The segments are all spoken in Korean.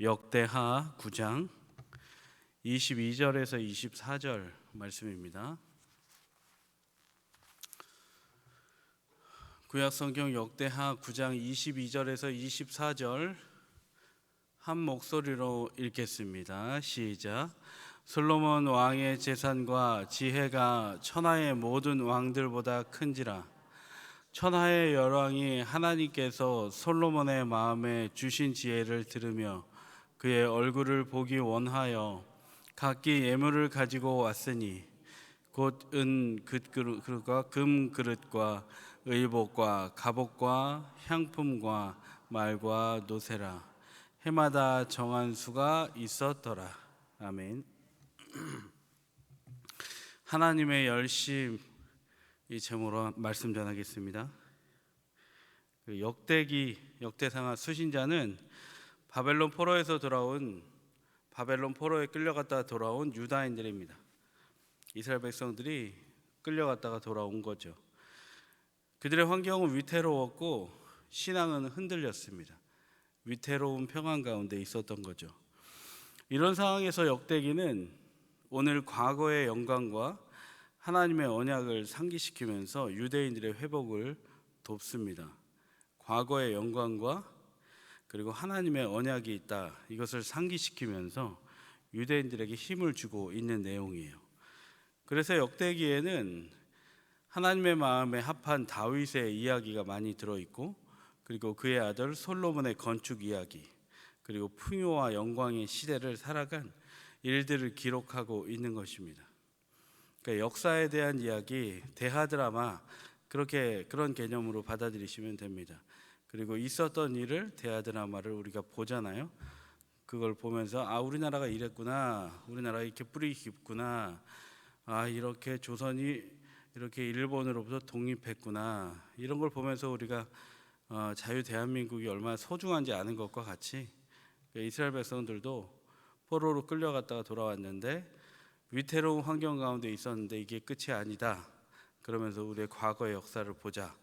역대하 9장 22절에서 24절 말씀입니다. 구약 성경 역대하 9장 22절에서 24절 한 목소리로 읽겠습니다. 시작. 솔로몬 왕의 재산과 지혜가 천하의 모든 왕들보다 큰지라 천하의 열왕이 하나님께서 솔로몬의 마음에 주신 지혜를 들으며 그의 얼굴을 보기 원하여 각기 예물을 가지고 왔으니 곧 은 그릇과 금 그릇과 의복과 갑옷과 향품과 말과 노세라 해마다 정한 수가 있었더라 아멘. 하나님의 열심 이 제목으로 말씀 전하겠습니다. 그 역대기 역대상하 수신자는 바벨론 포로에서 돌아온 바벨론 포로에 끌려갔다 돌아온 유다인들입니다. 이스라엘 백성들이 끌려갔다가 돌아온 거죠. 그들의 환경은 위태로웠고 신앙은 흔들렸습니다. 위태로운 평안 가운데 있었던 거죠. 이런 상황에서 역대기는 오늘 과거의 영광과 하나님의 언약을 상기시키면서 유대인들의 회복을 돕습니다. 과거의 영광과 그리고 하나님의 언약이 있다. 이것을 상기시키면서 유대인들에게 힘을 주고 있는 내용이에요. 그래서 역대기에는 하나님의 마음에 합한 다윗의 이야기가 많이 들어 있고 그리고 그의 아들 솔로몬의 건축 이야기 그리고 풍요와 영광의 시대를 살아간 일들을 기록하고 있는 것입니다. 그러니까 역사에 대한 이야기, 대하 드라마 그렇게 그런 개념으로 받아들이시면 됩니다. 그리고 있었던 일을 대하 드라마를 우리가 보잖아요. 그걸 보면서 아 우리나라가 이랬구나, 우리나라 이렇게 뿌리 깊구나, 아 이렇게 조선이 이렇게 일본으로부터 독립했구나 이런 걸 보면서 우리가 어, 자유 대한민국이 얼마나 소중한지 아는 것과 같이 이스라엘 백성들도 포로로 끌려갔다가 돌아왔는데 위태로운 환경 가운데 있었는데 이게 끝이 아니다. 그러면서 우리의 과거의 역사를 보자.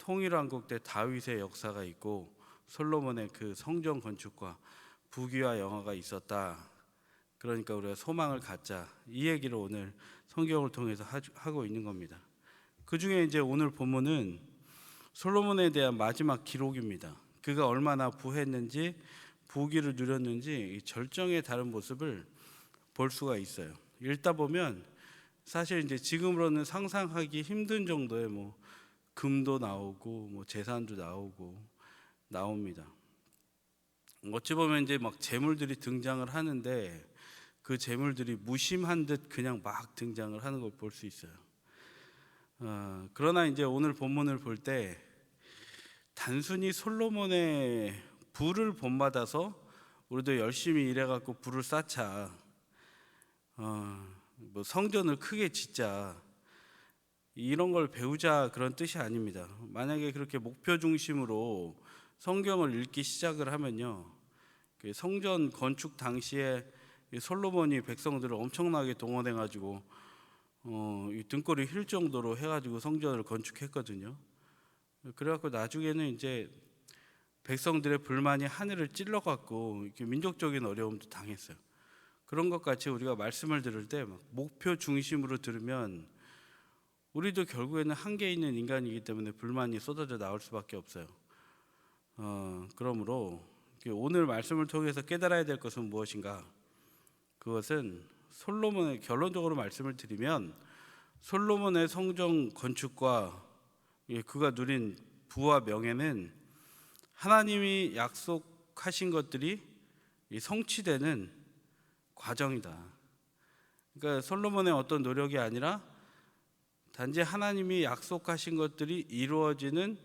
통일왕국 때 다윗의 역사가 있고 솔로몬의 그 성전 건축과 부귀와 영화가 있었다. 그러니까 우리가 소망을 갖자. 이 얘기를 오늘 성경을 통해서 하고 있는 겁니다. 그 중에 이제 오늘 본문은 솔로몬에 대한 마지막 기록입니다. 그가 얼마나 부했는지 부귀를 누렸는지 절정의 다른 모습을 볼 수가 있어요. 읽다 보면 사실 이제 지금으로는 상상하기 힘든 정도의 뭐 금도 나오고 뭐 재산도 나오고 나옵니다. 어찌 보면 이제 막 재물들이 등장을 하는데 그 재물들이 무심한 듯 그냥 막 등장을 하는 걸 볼 수 있어요. 어, 그러나 이제 오늘 본문을 볼 때 단순히 솔로몬의 부를 본받아서 우리도 열심히 일해갖고 부를 쌓자. 어, 뭐 성전을 크게 짓자 이런 걸 배우자 그런 뜻이 아닙니다. 만약에 그렇게 목표 중심으로 성경을 읽기 시작을 하면요, 그 성전 건축 당시에 솔로몬이 백성들을 엄청나게 동원해 가지고 어, 등골이 휠 정도로 해 가지고 성전을 건축했거든요. 그래 갖고 나중에는 이제 백성들의 불만이 하늘을 찔러 갖고 민족적인 어려움도 당했어요. 그런 것 같이 우리가 말씀을 들을 때 목표 중심으로 들으면 우리도 결국에는 한계 있는 인간이기 때문에 불만이 쏟아져 나올 수밖에 없어요. 어, 그러므로 오늘 말씀을 통해서 깨달아야 될 것은 무엇인가? 그것은 솔로몬의 결론적으로 말씀을 드리면 솔로몬의 성정 건축과 그가 누린 부와 명예는 하나님이 약속하신 것들이 성취되는 과정이다. 그러니까 솔로몬의 어떤 노력이 아니라 단지 하나님이 약속하신 것들이 이루어지는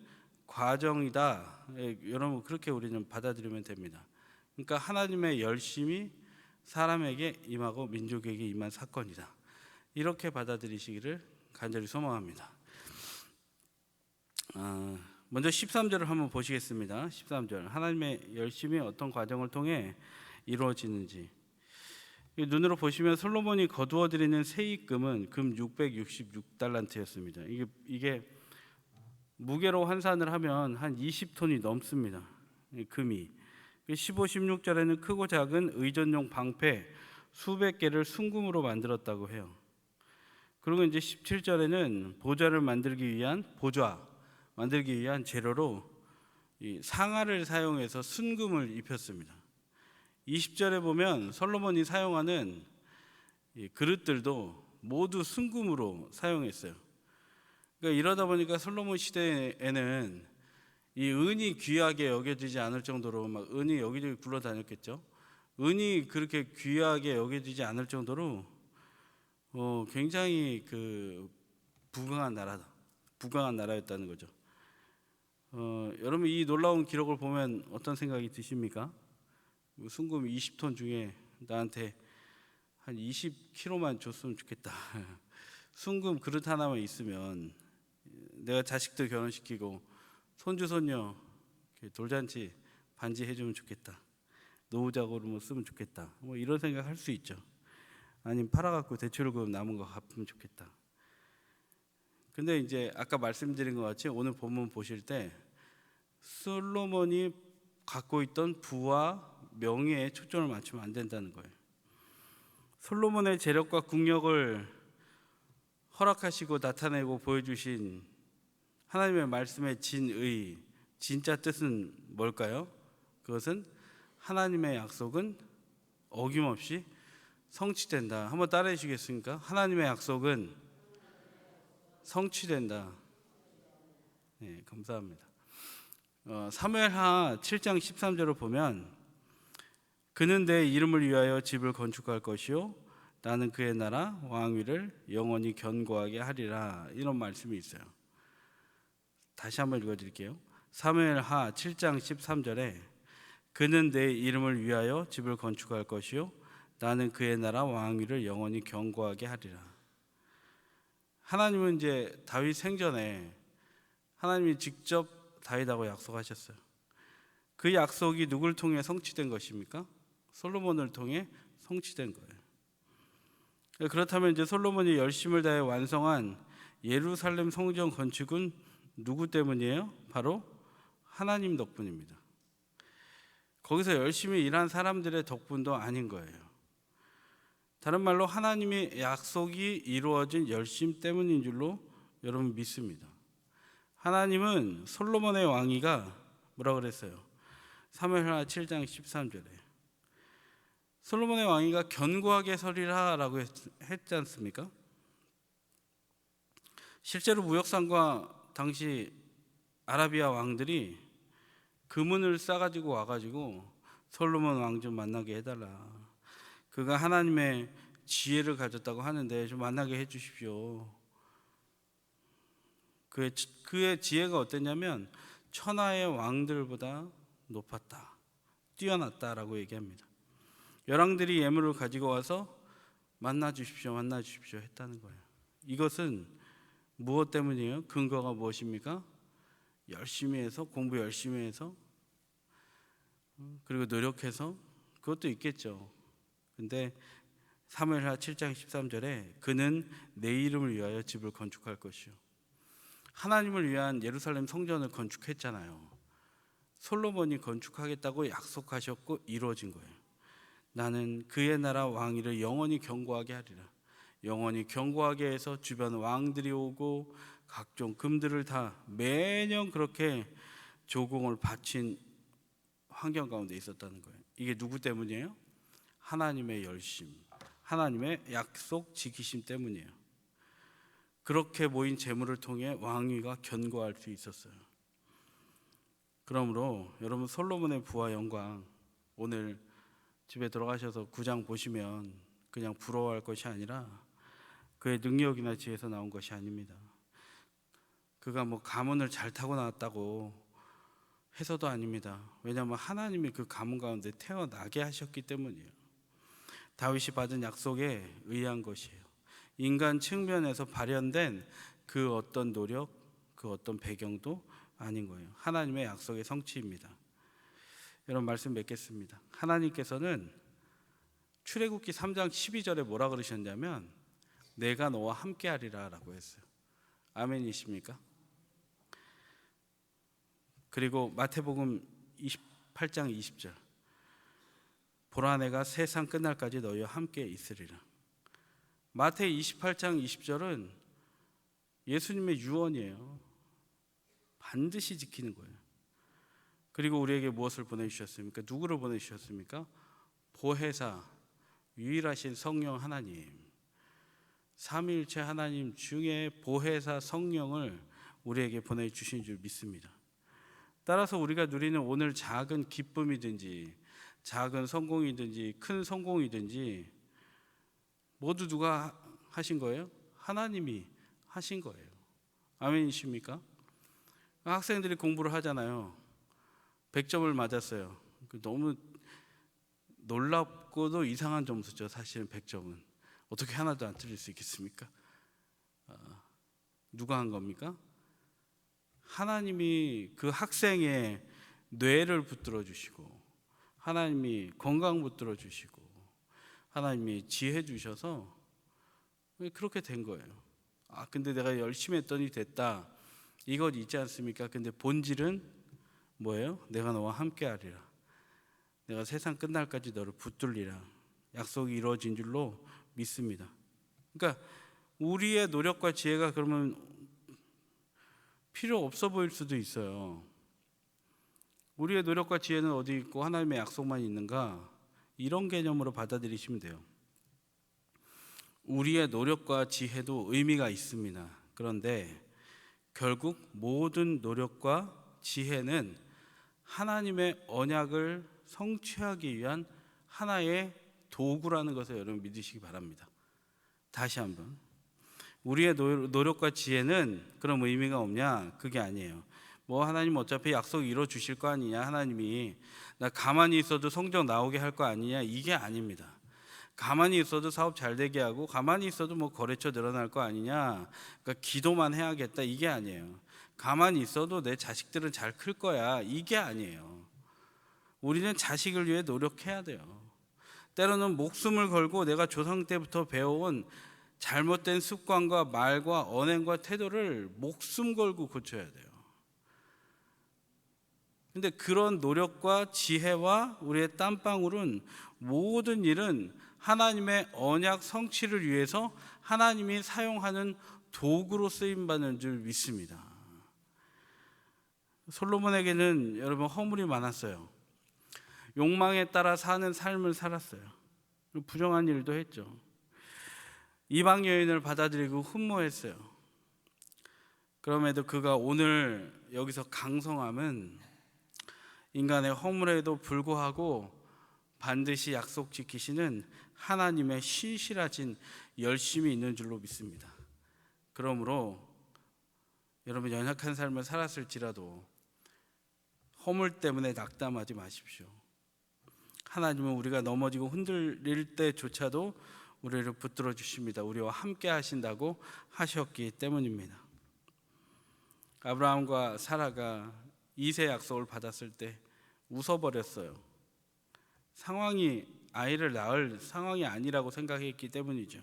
과정이다. 예, 여러분 그렇게 우리는 받아들이면 됩니다. 그러니까 하나님의 열심이 사람에게 임하고 민족에게 임한 사건이다. 이렇게 받아들이시기를 간절히 소망합니다. 아, 먼저 13절을 한번 보시겠습니다. 13절. 하나님의 열심이 어떤 과정을 통해 이루어지는지. 눈으로 보시면 솔로몬이 거두어 드리는 세입금은 금 666달란트였습니다. 이게 이게 무게로 환산을 하면 한 20톤이 넘습니다. 금이. 15, 16절에는 크고 작은 의전용 방패 수백 개를 순금으로 만들었다고 해요. 그리고 이제 17절에는 보좌를 만들기 위한 보좌 만들기 위한 재료로 이 상아를 사용해서 순금을 입혔습니다. 20절에 보면 솔로몬이 사용하는 이 그릇들도 모두 순금으로 사용했어요. 그러니까 이러다 보니까 솔로몬 시대에는 이 은이 귀하게 여겨지지 않을 정도로 막 은이 여기저기 굴러다녔겠죠. 은이 그렇게 귀하게 여겨지지 않을 정도로 어, 굉장히 그 부강한 나라다. 부강한 나라였다는 거죠. 어, 여러분 이 놀라운 기록을 보면 어떤 생각이 드십니까? 뭐 순금 20톤 중에 나한테 한 20kg만 줬으면 좋겠다. 순금 그릇 하나만 있으면 내가 자식들 결혼시키고 손주 손녀 돌잔치 반지 해주면 좋겠다. 노후자고로 뭐 쓰면 좋겠다. 뭐 이런 생각 할 수 있죠. 아니면 팔아갖고 대출금 남은 거 갚으면 좋겠다. 근데 이제 아까 말씀드린 것 같이 오늘 본문 보실 때 솔로몬이 갖고 있던 부와 명예에 초점을 맞추면 안 된다는 거예요. 솔로몬의 재력과 국력을 허락하시고 나타내고 보여주신 하나님의 말씀의 진의 진짜 뜻은 뭘까요? 그것은 하나님의 약속은 어김없이 성취된다. 한번 따라해 주시겠습니까? 하나님의 약속은 성취된다. 네, 감사합니다. 어, 사무엘하 7장 13절을 보면 그는 내 이름을 위하여 집을 건축할 것이요 나는 그의 나라 왕위를 영원히 견고하게 하리라 이런 말씀이 있어요. 다시 한번 읽어 드릴게요. 사무엘하 7장 13절에 그는 내 이름을 위하여 집을 건축할 것이요 나는 그의 나라 왕위를 영원히 견고하게 하리라. 하나님은 이제 다윗 생전에 하나님이 직접 다윗하고 약속하셨어요. 그 약속이 누굴 통해 성취된 것입니까? 솔로몬을 통해 성취된 거예요. 그렇다면 이제 솔로몬이 열심을 다해 완성한 예루살렘 성전 건축은 누구 때문이에요? 바로 하나님 덕분입니다. 거기서 열심히 일한 사람들의 덕분도 아닌 거예요. 다른 말로 하나님의 약속이 이루어진 열심 때문인 줄로 여러분 믿습니다. 하나님은 솔로몬의 왕위가 뭐라 그랬어요? 사무엘하 7장 13절에 솔로몬의 왕위가 견고하게 서리라라고 했, 했지 않습니까? 실제로 무역상과 당시 아라비아 왕들이 금은을 싸가지고 와가지고 솔로몬 왕 좀 만나게 해달라. 그가 하나님의 지혜를 가졌다고 하는데 좀 만나게 해주십시오. 그의, 그의 지혜가 어땠냐면 천하의 왕들보다 높았다. 뛰어났다라고 얘기합니다. 열왕들이 예물을 가지고 와서 만나 주십시오. 만나 주십시오 했다는 거예요. 이것은 무엇 때문이에요? 근거가 무엇입니까? 열심히 해서 공부 열심히 해서 그리고 노력해서 그것도 있겠죠. 근데 사무엘하 7장 13절에 그는 내 이름을 위하여 집을 건축할 것이요. 하나님을 위한 예루살렘 성전을 건축했잖아요. 솔로몬이 건축하겠다고 약속하셨고 이루어진 거예요. 나는 그의 나라 왕위를 영원히 견고하게 하리라. 영원히 견고하게 해서 주변 왕들이 오고 각종 금들을 다 매년 그렇게 조공을 바친 환경 가운데 있었다는 거예요. 이게 누구 때문이에요? 하나님의 열심, 하나님의 약속 지키심 때문이에요. 그렇게 모인 재물을 통해 왕위가 견고할 수 있었어요. 그러므로 여러분 솔로몬의 부와 영광 오늘 집에 들어가셔서 구장 보시면 그냥 부러워할 것이 아니라 그의 능력이나 지혜에서 나온 것이 아닙니다. 그가 뭐 가문을 잘 타고 나왔다고 해서도 아닙니다. 왜냐하면 하나님이 그 가문 가운데 태어나게 하셨기 때문이에요. 다윗이 받은 약속에 의한 것이에요. 인간 측면에서 발현된 그 어떤 노력, 그 어떤 배경도 아닌 거예요. 하나님의 약속의 성취입니다. 여러분 말씀 맺겠습니다. 하나님께서는 출애굽기 3장 12절에 뭐라 그러셨냐면 내가 너와 함께 하리라라고 했어요. 아멘이십니까? 그리고 마태복음 28장 20절 보라 내가 세상 끝날까지 너희와 함께 있으리라. 마태이 28장 20절은 예수님의 유언이에요. 반드시 지키는 거예요. 그리고 우리에게 무엇을 보내주셨습니까? 누구를 보내주셨습니까? 보혜사, 유일하신 성령 하나님. 삼위일체 하나님 중에 보혜사 성령을 우리에게 보내주신 줄 믿습니다. 따라서 우리가 누리는 오늘 작은 기쁨이든지 작은 성공이든지 큰 성공이든지 모두 누가 하신 거예요? 하나님이 하신 거예요. 아멘이십니까? 학생들이 공부를 하잖아요. 100점을 맞았어요. 그 너무 놀랍고도 이상한 점수죠. 사실은 100점은 어떻게 하나도 안 틀릴 수 있겠습니까? 아, 누가 한 겁니까? 하나님이 그 학생의 뇌를 붙들어 주시고 하나님이 건강 붙들어 주시고 하나님이 지혜 주셔서 그렇게 된 거예요. 아 근데 내가 열심히 했더니 됐다. 이것 있지 않습니까? 근데 본질은 뭐예요? 내가 너와 함께하리라. 내가 세상 끝날까지 너를 붙들리라. 약속이 이루어진 줄로 믿습니다. 그러니까 우리의 노력과 지혜가 그러면 필요 없어 보일 수도 있어요. 우리의 노력과 지혜는 어디 있고 하나님의 약속만 있는가? 이런 개념으로 받아들이시면 돼요. 우리의 노력과 지혜도 의미가 있습니다. 그런데 결국 모든 노력과 지혜는 하나님의 언약을 성취하기 위한 하나의 도구라는 것을 여러분 믿으시기 바랍니다. 다시 한번. 우리의 노- 노력과 지혜는 그런 의미가 없냐? 그게 아니에요. 뭐 하나님 어차피 약속 이뤄 주실 거 아니냐? 하나님이 나 가만히 있어도 성적 나오게 할 거 아니냐? 이게 아닙니다. 가만히 있어도 사업 잘 되게 하고 가만히 있어도 뭐 거래처 늘어날 거 아니냐? 그러니까 기도만 해야겠다 이게 아니에요. 가만히 있어도 내 자식들은 잘 클 거야 이게 아니에요. 우리는 자식을 위해 노력해야 돼요. 때로는 목숨을 걸고 내가 조상 때부터 배워온 잘못된 습관과 말과 언행과 태도를 목숨 걸고 고쳐야 돼요. 근데 그런 노력과 지혜와 우리의 땀방울은 모든 일은 하나님의 언약 성취를 위해서 하나님이 사용하는 도구로 쓰임 받는 줄 믿습니다. 솔로몬에게는 여러분 허물이 많았어요. 욕망에 따라 사는 삶을 살았어요. 부정한 일도 했죠. 이방 여인을 받아들이고 흠모했어요. 그럼에도 그가 오늘 여기서 강성함은 인간의 허물에도 불구하고 반드시 약속 지키시는 하나님의 신실하신 열심이 있는 줄로 믿습니다. 그러므로 여러분 연약한 삶을 살았을지라도 허물 때문에 낙담하지 마십시오. 하나님은 우리가 넘어지고 흔들릴 때조차도 우리를 붙들어 주십니다. 우리와 함께 하신다고 하셨기 때문입니다. 아브라함과 사라가 이세 약속을 받았을 때 웃어버렸어요. 상황이 아이를 낳을 상황이 아니라고 생각했기 때문이죠.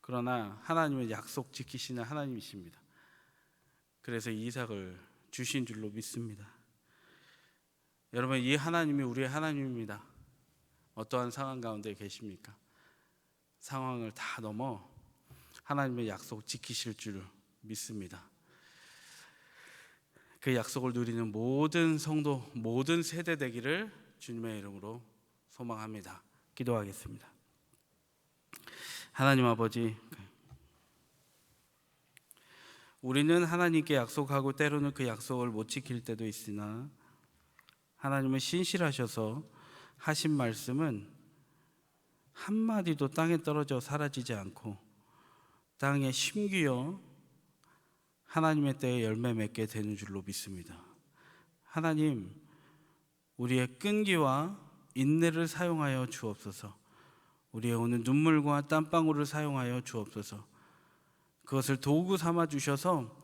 그러나 하나님은 약속 지키시는 하나님이십니다. 그래서 이삭을 주신 줄로 믿습니다. 여러분 이 하나님이 우리의 하나님입니다. 어떠한 상황 가운데 계십니까? 상황을 다 넘어 하나님의 약속 지키실 줄 믿습니다. 그 약속을 누리는 모든 성도, 모든 세대 되기를 주님의 이름으로 소망합니다. 기도하겠습니다. 하나님 아버지, 우리는 하나님께 약속하고 때로는 그 약속을 못 지킬 때도 있으나 하나님은 신실하셔서 하신 말씀은 한마디도 땅에 떨어져 사라지지 않고 땅에 심기어 하나님의 때에 열매 맺게 되는 줄로 믿습니다. 하나님, 우리의 끈기와 인내를 사용하여 주옵소서. 우리의 오는 눈물과 땀방울을 사용하여 주옵소서. 그것을 도구 삼아 주셔서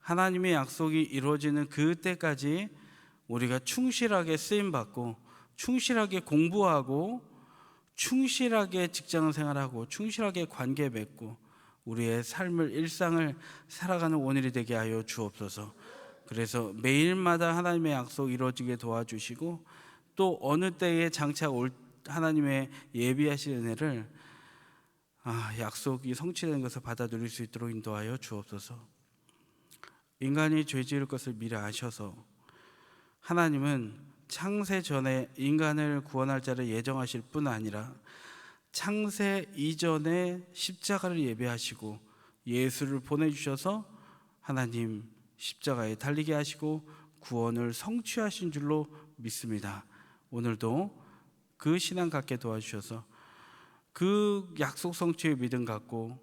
하나님의 약속이 이루어지는 그때까지 우리가 충실하게 쓰임 받고 충실하게 공부하고 충실하게 직장 생활하고 충실하게 관계 맺고 우리의 삶을 일상을 살아가는 오늘이 되게 하여 주옵소서. 그래서 매일마다 하나님의 약속 이루어지게 도와주시고 또 어느 때에 장차 올 하나님의 예비하신 은혜를 아, 약속이 성취되는 것을 받아 누릴 수 있도록 인도하여 주옵소서. 인간이 죄 지을 것을 미리 아셔서 하나님은 창세 전에 인간을 구원할 자를 예정하실 뿐 아니라 창세 이전에 십자가를 예배하시고 예수를 보내주셔서 하나님 십자가에 달리게 하시고 구원을 성취하신 줄로 믿습니다. 오늘도 그 신앙 갖게 도와주셔서 그 약속 성취의 믿음 갖고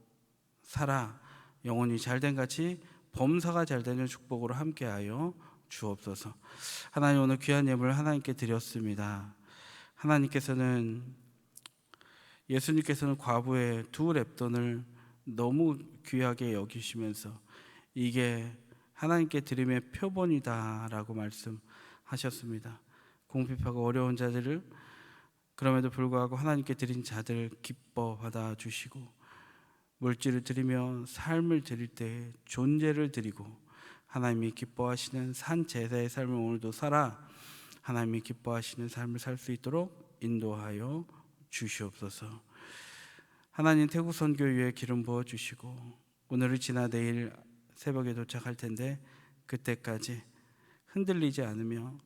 살아 영혼이 잘된 같이 범사가 잘 되는 축복으로 함께하여 주옵소서. 하나님 오늘 귀한 예물을 하나님께 드렸습니다. 하나님께서는 예수님께서는 과부의 두 랩돈을 너무 귀하게 여기시면서 이게 하나님께 드림의 표본이다라고 말씀하셨습니다. 공핍하고 어려운 자들을 그럼에도 불구하고 하나님께 드린 자들 기뻐 받아 주시고 물질을 드리며 삶을 드릴 때 존재를 드리고 하나님이 기뻐하시는 산 제사의 삶을 오늘도 살아 하나님이 기뻐하시는 삶을 살 수 있도록 인도하여 주시옵소서. 하나님 태국 선교위에 기름 부어 주시고 오늘을 지나 내일 새벽에 도착할 텐데 그때까지 흔들리지 않으며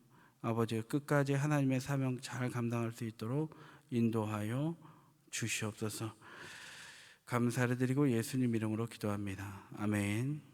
아버지 끝까지 하나님의 사명 잘 감당할 수 있도록 인도하여 주시옵소서. 감사를 드리고 예수님 이름으로 기도합니다. 아멘.